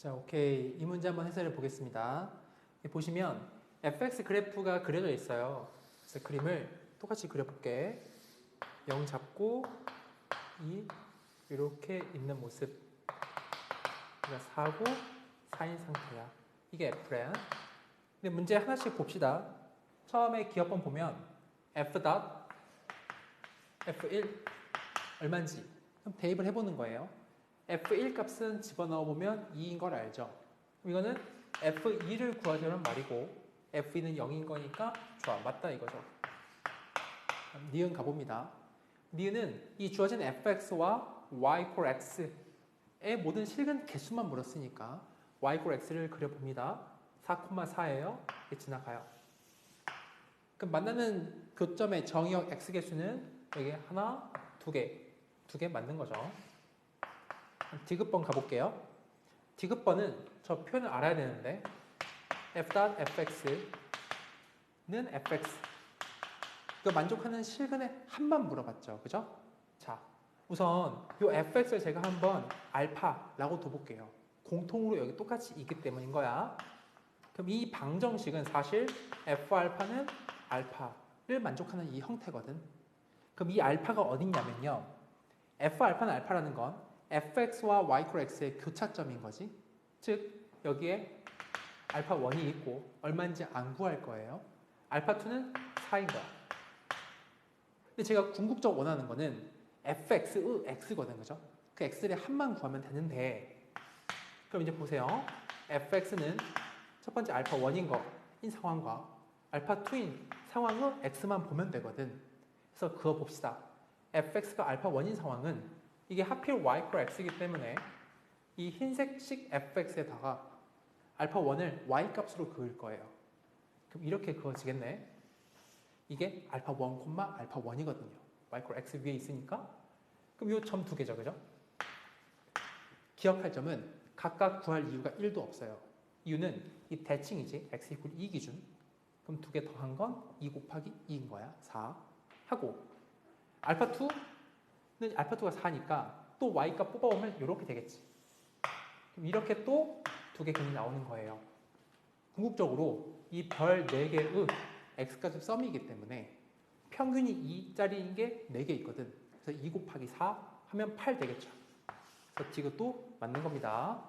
자, 오케이. 이 문제 한번 해설해 보겠습니다. 보시면 fx 그래프가 그려져 있어요. 그래서 그림을 똑같이 그려볼게. 0 잡고 2 이렇게 있는 모습. 그러니까 4고 4인 상태야. 이게 f래. 근데 문제 하나씩 봅시다. 처음에 기업번 보면 f 닷 f1 얼마인지 그럼 대입을 해보는 거예요. F1 값은 집어넣어 보면 2인 걸 알죠. 이거는 F2를 구하자는 말이고 F2는 0인 거니까 좋아 맞다 이거죠. 니은 가봅니다. 니은은 이 주어진 fx와 y 콜 x의 모든 실근 개수만 물었으니까 y 콜 x를 그려봅니다. 4,4예요. 이게 지나가요. 그럼 만나는 교점의 정의역 x 개수는 여기 하나, 두 개, 두 개 맞는 거죠. 디귿번 가볼게요. 디귿번은 저 표현을 알아야 되는데 f.fx는 fx 그 만족하는 실근의 합만 물어봤죠. 그죠? 자, 우선 이 fx를 제가 한번 알파라고 둬볼게요. 공통으로 여기 똑같이 있기 때문인 거야. 그럼 이 방정식은 사실 f알파는 알파를 만족하는 이 형태거든. 그럼 이 알파가 어딨냐면요. f알파는 알파라는 건 fx와 y 콜 x의 교차점인 거지. 즉 여기에 알파 1이 있고 얼마인지 안 구할 거예요. 알파 2는 4인 거야. 근데 제가 궁극적 원하는 거는 fx의 x거든, 그죠? 그 x의 합만 구하면 되는데 그럼 이제 보세요. fx는 첫 번째 알파 1인 거인 상황과 알파 2인 상황의 x만 보면 되거든. 그래서 그거 봅시다. fx가 알파 1인 상황은 이게 하필 y 콜 x이기 때문에 이 흰색식 fx에다가 알파 1을 y 값으로 그을 거예요. 그럼 이렇게 그어지겠네. 이게 알파 1, 알파 1이거든요. y 콜 x 위에 있으니까. 그럼 이 점 두 개죠. 그죠? 기억할 점은 각각 구할 이유가 1도 없어요. 이유는 이 대칭이지. x 이퀄 2 기준. 그럼 두 개 더한 건 2 곱하기 2인 거야. 4. 하고 알파 2 는 알파 2가 4니까 또 y 값 뽑아오면 이렇게 되겠지. 그럼 이렇게 또 두개 균이 나오는 거예요. 궁극적으로 이 별 4개의 x값의 썸이기 때문에 평균이 2짜리인 게 4개 있거든. 그래서 2 곱하기 4 하면 8 되겠죠. 그래서 디귿도 맞는 겁니다.